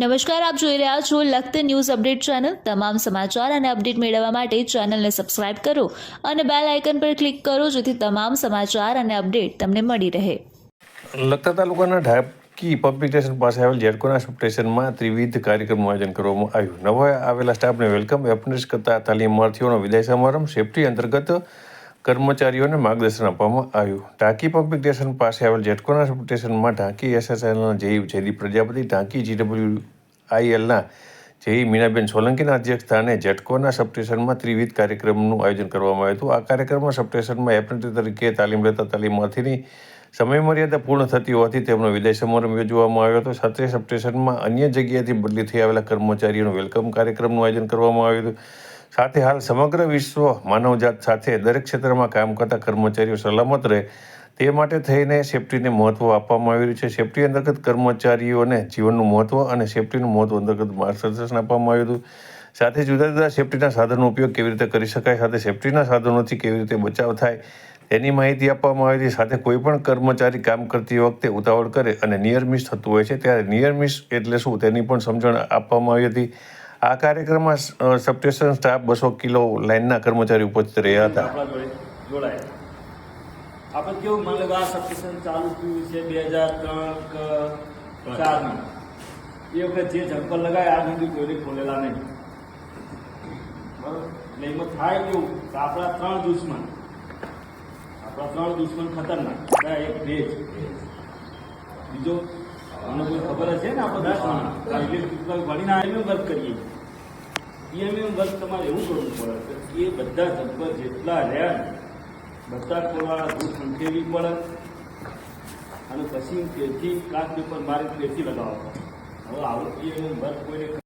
નમસ્કાર, આપ જોઈ રહ્યા છો લખત ન્યૂઝ અપડેટ ચેનલ. તમામ સમાચાર અને અપડેટ મેળવવા માટે ચેનલને સબસ્ક્રાઇબ કરો અને બેલ આઇકન પર ક્લિક કરો જેથી તમામ સમાચાર અને અપડેટ તમને મળી રહે. લખતર તાલુકાના ઢાકી પબ્લિક સ્ટેશન પાસે આવેલ જેડકોના સ્ટેશનમાં ત્રિવિધ કાર્યક્રમનું આયોજન કરવામાં આવ્યું. નવા આવેલા સ્ટાફને વેલકમ એપ્રેન્ટિસ કરતા તાલીમાર્થીઓનો વિદાય સમારંભ. સેફટી અંતર્ગત કર્મચારીઓને માર્ગદર્શન આપવામાં આવ્યું. ઢાંકી પબ્લિક સ્ટેશન પાસે આવેલ જેટકોના સ્ટેશનમાં ઢાંકી એસએસએલના જેઈ જયદીપ પ્રજાપતિ ઢાકી જીડબલ્યુ આઈએલના જેઈ મીનાબેન સોલંકીના અધ્યક્ષસ્થાને જેટકોના સબસ્ટેશનમાં ત્રિવિધ કાર્યક્રમનું આયોજન કરવામાં આવ્યું હતું. આ કાર્યક્રમમાં સબસ્ટેશનમાં એપ્રેન્ટિસ તરીકે તાલીમ લેતા તાલીમાર્થીની સમયમર્યાદા પૂર્ણ થતી હોવાથી તેમનો વિદાય સમારંભ યોજવામાં આવ્યો હતો. સાથે સબસ્ટેશનમાં અન્ય જગ્યાએથી બદલી થઈ આવેલા કર્મચારીઓનું વેલકમ કાર્યક્રમનું આયોજન કરવામાં આવ્યું હતું. સાથે હાલ સમગ્ર વિશ્વ માનવજાત સાથે દરેક ક્ષેત્રમાં કામ કરતા કર્મચારીઓ સલામત રહે તે માટે થઈને સેફ્ટીને મહત્ત્વ આપવામાં આવી રહ્યું છે. સેફ્ટી અંતર્ગત કર્મચારીઓને જીવનનું મહત્ત્વ અને સેફ્ટીનું મહત્ત્વ અંતર્ગત માર્ગદર્શન આપવામાં આવ્યું હતું. સાથે જુદા જુદા સેફ્ટીના સાધનનો ઉપયોગ કેવી રીતે કરી શકાય, સાથે સેફ્ટીના સાધનોથી કેવી રીતે બચાવ થાય તેની માહિતી આપવામાં આવી હતી. સાથે કોઈપણ કર્મચારી કામ કરતી વખતે ઉતાવળ કરે અને નિયર થતું હોય છે, ત્યારે નિયર મિસ એટલે શું તેની પણ સમજણ આપવામાં આવી હતી. આ કાર્યક્રમમાં સબસ્ટેશન સ્ટાફ બસો કિલો લાઇનના કર્મચારી ઉપસ્થિત રહ્યા હતા. આપણા કેવું મને આ સબસ્ટેશન ચાલુ થયું છે બે હજાર ત્રણ ચારમાં એ વખત જે જમ્પર લગાય, આ સુધી કોઈને ખોલેલા નહીં. બરાબર? એમાં થાય કેવું કે આપણા ત્રણ દુશ્મન. આપણા ત્રણ દુશ્મન ખતરનાક. એક ભેજ. બીજો, મને કોઈ ખબર હશે ને, આપણે દુશ્મન? ઇલેક્ટ્રિક ભણીને આવીને વર્ક કરીએ. ઈએમએમ વર્ક તમારે એવું કરવું પડે કે એ બધા જબ્બર જેટલા રહ્યા બધા ખોલવાના દૂર સંખેવી પડે અને પછી તેથી કાચ પેપર મારે તેથી લગાવવા હવે આવું ઈએમએમ વર્ક કોઈને